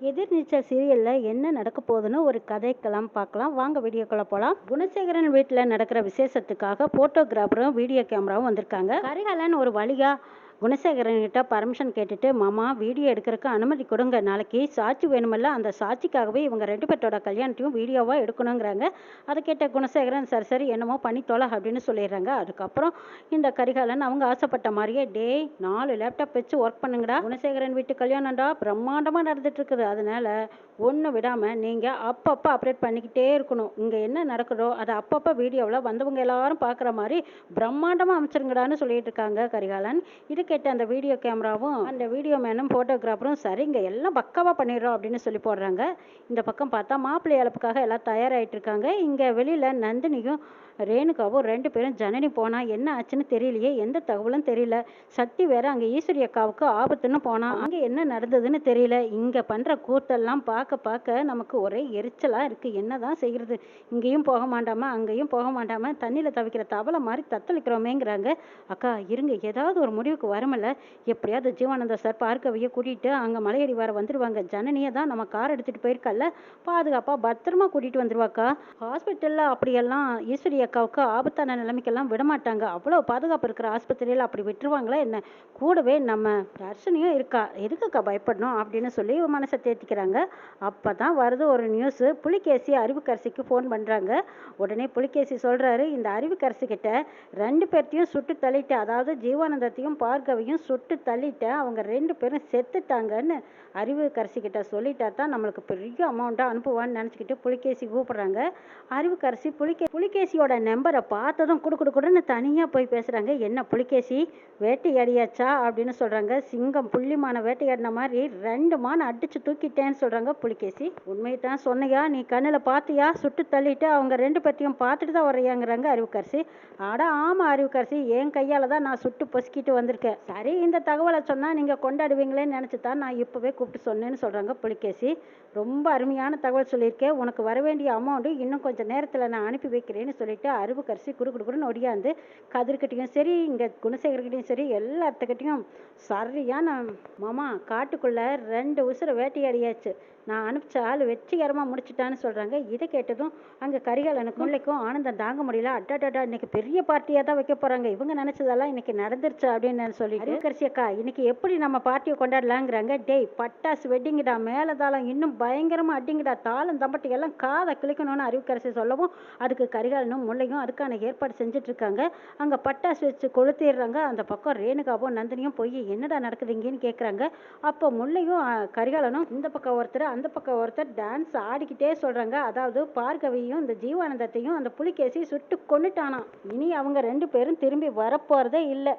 எதிர்நீச்சல் சீரியலில் என்ன நடக்க போகுதுன்னு ஒரு கதைக்கெல்லாம் பார்க்கலாம். வாங்க வீடியோக்குள்ளே போகலாம் குணசேகரன் வீட்டில் நடக்கிற விசேஷத்துக்காக ஃபோட்டோகிராஃபரும் வீடியோ கேமராவும் வந்திருக்காங்க. கரிகாலன் ஒரு வழியா குணசேகரன் கிட்ட பர்மிஷன் கேட்டுட்டு மாமா வீடியோ எடுக்கிறதுக்கு அனுமதி கொடுங்க. நாளைக்கு சாட்சி வேணுமல்ல. அந்த சாட்சிக்காகவே இவங்க ரெண்டு பேர்த்தோட கல்யாணத்தையும் வீடியோவாக எடுக்கணுங்கிறாங்க அதை கேட்ட குணசேகரன் சரி சரி என்னமோ பண்ணி தொலை அப்படின்னு சொல்லிடுறாங்க. அதுக்கப்புறம் இந்த கரிகாலன் அவங்க ஆசைப்பட்ட மாதிரியே டேய் நாலு லேப்டாப் வச்சு ஒர்க் பண்ணுங்கடா. குணசேகரன் வீட்டு கல்யாணம்டா. பிரம்மாண்டமாக நடந்துட்டு இருக்குது. அதனால ஒன்று விடாமல் நீங்கள் அப்பப்போ அப்டேட் பண்ணிக்கிட்டே இருக்கணும். இங்கே என்ன நடக்குதோ அதை அப்பப்போ வீடியோவில் வந்தவங்க எல்லாரும் பார்க்குற மாதிரி பிரம்மாண்டமாக அமைச்சிருங்கடான்னு சொல்லிட்டு இருக்காங்க கரிகாலன். இது கேட்ட அந்த வீடியோ கேமராவும் அந்த வீடியோ மேனும் ஃபோட்டோகிராஃபரும் சரிங்க எல்லாம் பக்காவாக பண்ணிடுறோம் அப்படின்னு சொல்லி போடுறாங்க. இந்த பக்கம் பார்த்தா மாப்பிள்ளை இழப்புக்காக எல்லாம் தயாராகிட்டு இருக்காங்க. இங்கே வெளியில் நந்தினியும் ரேணுகாவும் ரெண்டு பேரும் ஜனனி போனால் என்ன ஆச்சுன்னு தெரியலையே எந்த தகவலும் தெரியல. சக்தி வேற அங்கே ஈஸ்வரி அக்காவுக்கு ஆபத்துன்னு போனா அங்கே என்ன நடந்ததுன்னு தெரியல. இங்கே பண்ணுற கூத்தெல்லாம் பார்க்க பார்க்க நமக்கு ஒரே எரிச்சலாக இருக்கு. என்னதான் செய்யறது? இங்கேயும் போக மாட்டாம அங்கேயும் போக மாட்டாம தண்ணியில் தவிக்கிற தவளை மாதிரி தத்தளிக்கிறோமேங்கிறாங்க. அக்கா இருங்க ஏதாவது ஒரு முடிவுக்கு வரமில்ல. எப்படியாவது ஜீவானந்த சார் பார்க்கவையே கூட்டிகிட்டு அங்கே மலையடி வர வந்துடுவாங்க ஜனனியை தான் நம்ம கார் எடுத்துகிட்டு போயிருக்கல்ல. பாதுகாப்பாக பத்திரமா கூட்டிகிட்டு வந்துருவாக்கா? ஹாஸ்பிட்டலில் அப்படியெல்லாம் ஈஸ்வரி அக்காவுக்கு ஆபத்தான நிலைமைக்கெல்லாம் விட மாட்டாங்க அவ்வளோ பாதுகாப்பு இருக்கிற ஆஸ்பத்திரியில் அப்படி விட்டுருவாங்களா என்ன? கூடவே நம்ம தர்ஷனியும் இருக்கா. எதுக்குக்கா பயப்படணும் அப்படின்னு சொல்லி மனசை தேத்திக்கிறாங்க. அப்போ தான் வருது ஒரு நியூஸு புலிகேசி அறிவுக்கரசிக்கு ஃபோன் பண்ணுறாங்க உடனே புலிகேசி சொல்கிறாரு இந்த அறிவுக்கரசிக்கிட்ட ரெண்டு பேர்த்தையும் சுட்டு தள்ளிட்டு அதாவது ஜீவானந்தத்தையும் பார்கவையும் சுட்டு தள்ளிட்டு அவங்க ரெண்டு பேரும் செத்துட்டாங்கன்னு அறிவுக்கரசி கிட்ட சொல்லிட்டா தான் நம்மளுக்கு பெரிய அமௌண்ட்டாக அனுப்புவான்னு நினச்சிக்கிட்டு புலிகேசி கூப்பிட்றாங்க. அறிவுக்கரசி புலிகே புலிகேசியோட நம்பரை பார்த்ததும் குடு குடு குடுன்னு தனியாக போய் பேசுகிறாங்க என்ன புலிகேசி வேட்டையாடியாச்சா? அப்படின்னு சொல்கிறாங்க சிங்கம் புள்ளிமான வேட்டையாடின மாதிரி ரெண்டு மான் அடித்து தூக்கிட்டேன்னு சொல்கிறாங்க புலிகேசி. உண்மையை தான் சொன்னையா? நீ கண்ணில் பார்த்தியா சுட்டு தள்ளிட்டு அவங்க ரெண்டு பேர்த்தையும் பார்த்துட்டு தான் வரையாங்கிறாங்க அறிவுக்கரசி ஆடா ஆமாம் அறிவுக்கரசி என் கையால் தான் நான் சுட்டு பொசுக்கிட்டு வந்திருக்கேன். சரி இந்த தகவலை சொன்னால் நீங்கள் கொண்டாடுவீங்களேன்னு நினச்சி தான் நான் இப்போவே கூப்பிட்டு சொன்னேன்னு சொல்கிறாங்க புலிகேசி. ரொம்ப அருமையான தகவல் சொல்லியிருக்கேன் உனக்கு வர வேண்டிய அமௌண்ட்டு இன்னும் கொஞ்சம் நேரத்தில் நான் அனுப்பி வைக்கிறேன்னு சொல்லிட்டு அருவுக்கரிசி குடு ஒடியாந்து கதிர்கிட்டையும் சரி இங்கே குணசேகர்கிட்டையும் சரி எல்லாத்துக்கிட்டையும் சரியான மாமா காட்டுக்குள்ளே ரெண்டு உசுரை வேட்டையாடியாச்சு நான் அனுப்பிச்ச ஆள் வெற்றிகரமாக முடிச்சிட்டான்னு சொல்கிறாங்க இதை கேட்டதும் அங்கே கரிகாலனுக்கும் முல்லைக்கும் ஆனந்தம் தாங்க முடியல. அட்டாடாடா இன்னைக்கு பெரிய பார்ட்டியாக தான் வைக்க போகிறாங்க இவங்க நினச்சதெல்லாம் இன்னைக்கு நடந்துருச்சு அப்படின்னு நான் சொல்லிட்டு கரிசி அக்கா இன்னைக்கு எப்படி நம்ம பார்ட்டியை கொண்டாடலாங்கிறாங்க. டேய் பட்டாசு வெட்டிங்கடா மேலே தாளம் இன்னும் பயங்கரமாக அடிங்கடா தாளம் தம்பட்டி எல்லாம் காதை கிளிக்கணும்னு அறிவுக்கரசி சொல்லவும் அதுக்கு கரிகாலனும் முல்லையும் அதுக்கான ஏற்பாடு செஞ்சுட்டு இருக்காங்க அங்கே பட்டாசு வச்சு கொளுத்திடுறாங்க. அந்த பக்கம் ரேணுகாவும் நந்தினியும் போய் என்னடா நடக்குதுங்கன்னு கேட்குறாங்க அப்போ முல்லையும் கரிகாலனும் இந்த பக்கம் ஒருத்தர் அந்த பக்கம் ஒருத்தர் டான்ஸ் ஆடிக்கிட்டே சொல்கிறாங்க அதாவது பார்கவியும் இந்த ஜீவானந்தத்தையும் அந்த புலிகேசி சுட்டு கொன்னுட்டானாம். இனி அவங்க ரெண்டு பேரும் திரும்பி வரப்போகிறதே இல்லை.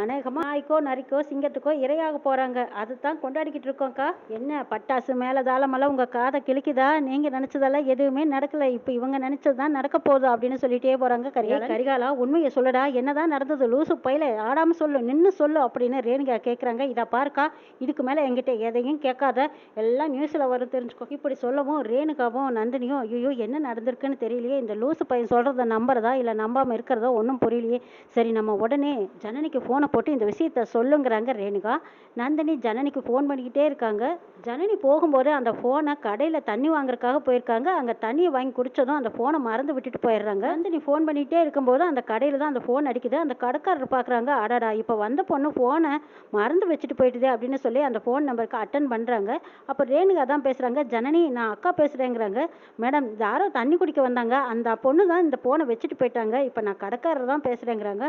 அநேகமாக நாய்க்கோ நரிக்கோ சிங்கத்துக்கோ இரையாக போகிறாங்க அதுதான் கொண்டாடிக்கிட்டு இருக்கோம்க்கா. என்ன பட்டாசு மேலே தாளமெல்லாம் உங்கள் காதை கிழிக்குதா? நீங்கள் நினச்சதெல்லாம் எதுவுமே நடக்கல. இப்போ இவங்க நினச்சது தான் நடக்க போகுது அப்படின்னு சொல்லிட்டே போகிறாங்க கரிகாலா கரிகாலா உண்மையை சொல்லடா. என்னதான் நடந்தது? லூசு பையில ஆடாமல் சொல்லு நின்று சொல்லு அப்படின்னு ரேணுகா கேட்குறாங்க இதை பாருக்கா. இதுக்கு மேலே என்கிட்ட எதையும் கேட்காத. எல்லாம் நியூஸில் வரும் தெரிஞ்சுக்கோ. இப்படி சொல்லவும் ரேணுகாவும் நந்தினியும் ஐயோ என்ன நடந்திருக்குன்னு தெரியலையே. இந்த லூசு பையன் சொல்கிறத நம்புறதா? இல்லை நம்பாமல் இருக்கிறதோ? ஒன்றும் புரியலையே. சரி நம்ம உடனே ஜனனிக்கு ஃபோனை போட்டு இந்த விஷயத்த சொல்லுங்கிறாங்க ரேணுகா. நந்தினி ஜனனிக்கு ஃபோன் பண்ணிக்கிட்டே இருக்காங்க. ஜனனி போகும்போது அந்த ஃபோனை கடையில் தண்ணி வாங்குறதுக்காக போயிருக்காங்க. அங்கே தண்ணியை வாங்கி குடித்ததும் அந்த ஃபோனை மறந்து விட்டுட்டு போயிடுறாங்க. நந்தினி ஃபோன் பண்ணிக்கிட்டே இருக்கும்போது அந்த கடையில் தான் அந்த ஃபோன் அடிக்குது. அந்த கடைக்காரர் பார்க்குறாங்க அடடா இப்போ வந்த பொண்ணு ஃபோனை மறந்து வச்சுட்டு போயிட்டுதே அப்படின்னு சொல்லி அந்த ஃபோன் நம்பருக்கு அட்டன் பண்ணுறாங்க அப்போ ரேணுகா தான் பேசுகிறாங்க ஜனனி நான் அக்கா பேசுகிறேங்கிறாங்க மேடம் யாரோ தண்ணி குடிக்க வந்தாங்க. அந்த பொண்ணு தான் இந்த ஃபோனை வச்சுட்டு போயிட்டாங்க. இப்போ நான் கடைக்காரர் தான் பேசுகிறேங்கிறாங்க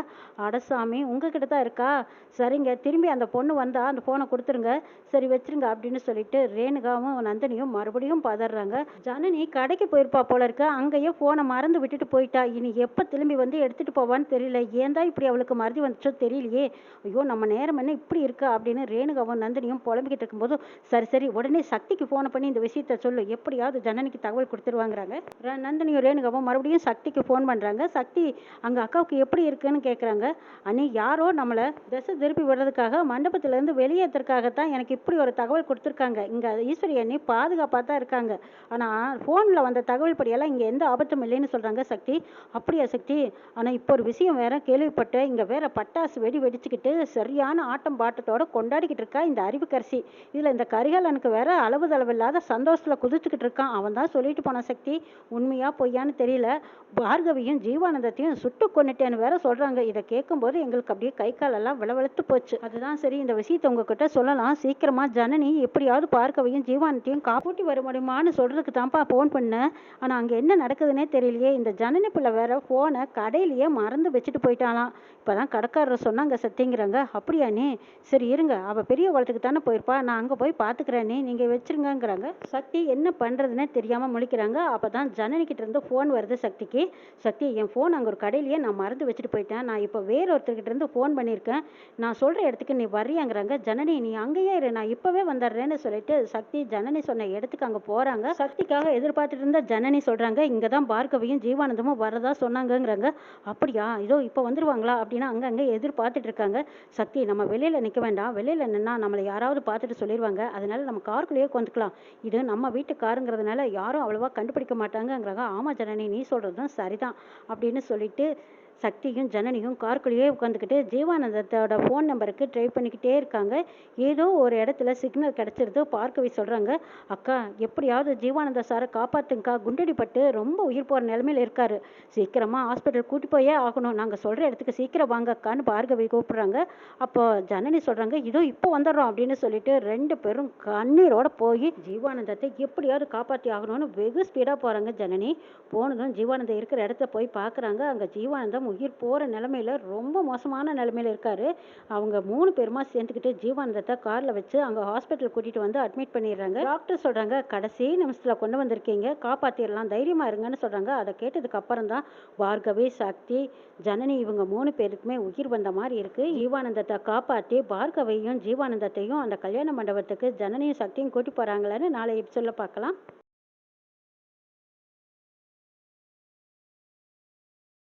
அடசாமி உங்ககிட்ட தான் இருக்கா? சரிங்க. திரும்பி அந்த பொண்ணு வந்தா அந்த ஃபோனை கொடுத்துருங்க. சரி வச்சிருங்க அப்படின்னு சொல்லிட்டு ரேணுகாவும் நந்தினியும் மறுபடியும் பதறாங்க. ஜனனி கடைக்கு போயிருப்பா போல இருக்கு. அங்கேயே ஃபோனை மறந்து விட்டுட்டு போயிட்டா. இனி எப்போ திரும்பி வந்து எடுத்துட்டு போவான்னு தெரியல. ஏன் தான் இப்படி அவளுக்கு மறதி வந்துச்சோ தெரியலையே. ஐயோ நம்ம நேரம் என்ன இப்படி இருக்கா அப்படின்னு ரேணுகாவும் நந்தினியும் புலம்பிக்கிட்டு இருக்கும்போது சரி சரி உடனே சக்திக்கு ஃபோனை பண்ணி இந்த விஷயத்த சொல்லு. எப்படியாவது ஜனனிக்கு தகவல் கொடுத்துருவாங்கிறாங்க. நந்தினியும் ரேணுகாவும் மறுபடியும் சக்திக்கு ஃபோன் பண்ணுறாங்க சக்தி அங்கே அக்காவுக்கு எப்படி இருக்குன்னு கேட்குறாங்க அன்னி யாரோ நம்ம நம்மளை திசை திருப்பி விடுறதுக்காக மண்டபத்திலேருந்து வெளியேற்றுறதுக்காகத்தான் எனக்கு இப்படி ஒரு தகவல் கொடுத்துருக்காங்க. இங்கே ஈஸ்வரி அண்ணி பாதுகாப்பாக தான் இருக்காங்க. ஆனால் ஃபோனில் வந்த தகவல் படியெல்லாம் இங்கே எந்த ஆபத்தும் இல்லைன்னு சொல்கிறாங்க சக்தி. அப்படியா சக்தி? ஆனால் இப்போ ஒரு விஷயம் வேற கேள்விப்பட்டேன் இங்கே வேற பட்டாசு வெடி வெடிச்சுக்கிட்டு சரியான ஆட்டம் பாட்டத்தோட கொண்டாடிக்கிட்டு இருக்கா இந்த அறிவுக்கரசி. இதில் இந்த கரிகாலனுக்கு வேற அளவு தளவில்லாத சந்தோஷத்தில் குதிச்சுக்கிட்டு இருக்கான். அவன் தான் சொல்லிட்டு போன சக்தி. உண்மையா பொய்யான்னு தெரியல. பார்கவியும் ஜீவானந்தத்தையும் சுட்டு கொன்னுட்டேன்னு வேற சொல்கிறாங்க இதை கேட்கும்போது எங்களுக்கு அப்படியே கை எல்லாம் விளவெழுத்து போச்சு. அதுதான் சரி இந்த விஷயத்தை உங்ககிட்ட சொல்லலாம். சீக்கிரமா ஜனனி எப்படியாவது பார்க்கவையும் ஜீவானத்தையும் காப்பூட்டி வர முடியுமான்னு சொல்றதுக்கு தான்ப்பா ஃபோன் பண்ணேன். ஆனா அங்க என்ன நடக்குதுன்னே தெரியலையே. இந்த ஜனனி பிள்ளை வேற ஃபோனை கடையிலேயே மறந்து வச்சுட்டு போயிட்டாலாம் இப்பதான் கடைக்காரர் சொன்னாங்க சத்தியங்கிறாங்க அப்படியா நீ? சரி இருங்க. அவ பெரிய குளத்துக்கு தானே போயிருப்பா. நான் அங்க போய் பாத்துக்கிறேனே நீங்க வச்சிருங்கங்கிறாங்க. சக்தி என்ன பண்றதுன்னே தெரியாம முழிக்கிறாங்க. அப்பதான் ஜனனி கிட்ட இருந்து ஃபோன் வருது சக்திக்கு. சக்தி என் ஃபோன் அங்க ஒரு கடையிலேயே நான் மறந்து வச்சுட்டு போயிட்டேன். நான் இப்போ வேற ஒருத்தர்கிட்ட இருந்து ஃபோன் பண்ணியிருக்கேன். நான் சொல்கிற இடத்துக்கு நீ வர்றியாங்கிறாங்க. ஜனனி நீ அங்கேயே இரு. நான் இப்போவே வந்துடுறேன்னு சொல்லிட்டு சக்தி ஜனனி சொன்ன இடத்துக்கு அங்கே போகிறாங்க சக்திக்காக எதிர்பார்த்துட்டு இருந்த ஜனனி சொல்கிறாங்க இங்கே தான் பார்கவியும் ஜீவானந்தமும் வரதா சொன்னாங்கங்கிறாங்க. அப்படியா? இதோ இப்போ வந்துருவாங்களா? அப்படின்னா அங்கே எதிர்பார்த்துட்டு இருக்காங்க. சக்தி நம்ம வெளியில் நிற்க வேண்டாம். வெளியில் நின்னா நம்மளை யாராவது பார்த்துட்டு சொல்லிடுவாங்க அதனால நம்ம காருக்குள்ளேயே உட்காந்துக்கலாம். இது நம்ம வீட்டு காருங்கிறதுனால யாரும் அவ்வளோவா கண்டுபிடிக்க மாட்டாங்கங்கிறாங்க. ஆமா ஜனனி நீ சொல்கிறதும் சரிதான். அப்படின்னு சொல்லிட்டு சக்தியும் ஜனனியும் காருக்குள்ளேயே உட்காந்துக்கிட்டு ஜீவானந்தத்தோட ஃபோன் நம்பருக்கு ட்ரை பண்ணிக்கிட்டே இருக்காங்க. ஏதோ ஒரு இடத்துல சிக்னல் கிடச்சிருது பார்க்கவே சொல்கிறாங்க அக்கா எப்படியாவது ஜீவானந்த சாரை காப்பாற்றுங்கக்கா குண்டடிப்பட்டு ரொம்ப உயிர் போகிற நிலமையில இருக்கார். சீக்கிரமாக ஹாஸ்பிட்டல் கூட்டி போயே ஆகணும். நாங்கள் சொல்கிற இடத்துக்கு சீக்கிரம் வாங்க அக்கான்னு பார்கவி கூப்பிட்றாங்க. அப்போ ஜனனி சொல்கிறாங்க இதோ இப்போ வந்துடுறோம் அப்படின்னு சொல்லிட்டு ரெண்டு பேரும் கண்ணீரோட போய் ஜீவானந்தத்தை எப்படியாவது காப்பாற்றி ஆகணும்னு வெகு ஸ்பீடாக போகிறாங்க ஜனனி. போனதும் ஜீவானந்தம் இருக்கிற இடத்த போய் பார்க்குறாங்க. அங்கே ஜீவானந்தம் உயிர் போகிற நிலமையில ரொம்ப மோசமான நிலமையில இருக்காரு. அவங்க மூணு பேருமா சேர்ந்துக்கிட்டு ஜீவானந்தத்தை காரில் வச்சு அங்கே ஹாஸ்பிட்டல் கூட்டிகிட்டு வந்து அட்மிட் பண்ணிடுறாங்க. டாக்டர் சொல்கிறாங்க கடைசி நிமிஷத்தில் கொண்டு வந்திருக்கீங்க காப்பாற்றிடலாம் தைரியமாக இருங்கன்னு சொல்கிறாங்க அதை கேட்டதுக்கு அப்புறம் தான் பார்கவி சக்தி ஜனனி இவங்க மூணு பேருக்குமே உயிர் வந்த மாதிரி இருக்குது ஜீவானந்தத்தை காப்பாற்றி பார்கவையும் ஜீவானந்தத்தையும் அந்த கல்யாண மண்டபத்துக்கு ஜனனியும் சக்தியும் கூட்டி போகிறாங்களான்னு நாளை சொல்ல பார்க்கலாம்.